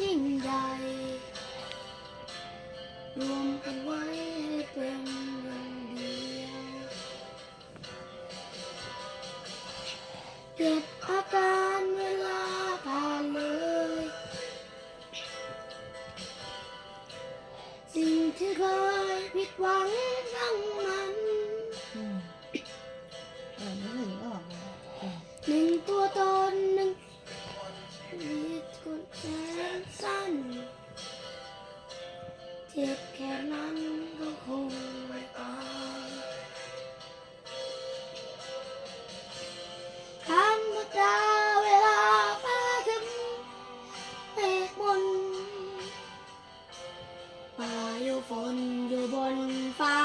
ยิ่งใหญ่ รวมกันไว้ให้เป็นหนึ่งเดียวเก็บอาการเวลาผ่านเลย สิ่งที่เคยผิดหวังทั้งนั้น อืมเออไม่ถึงออกเลยอืมหนึ่งตัว เจ็บแค่นั้นก็คงไม่ตายธรรมดาเวลาฟ้าถึงเมฆบนป่าอยู่ฝนอยู่บนฟ้า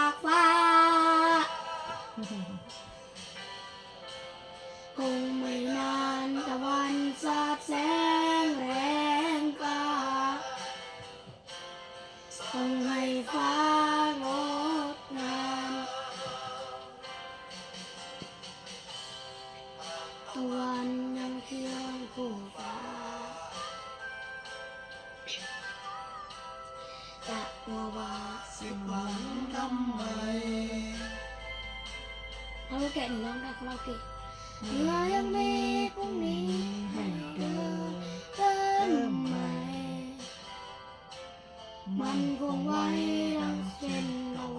คงให้ฟ้างดงามตะวันยังเคียงคู่ฟ้าจะ มันคงไว้ดังเช่นเอาไ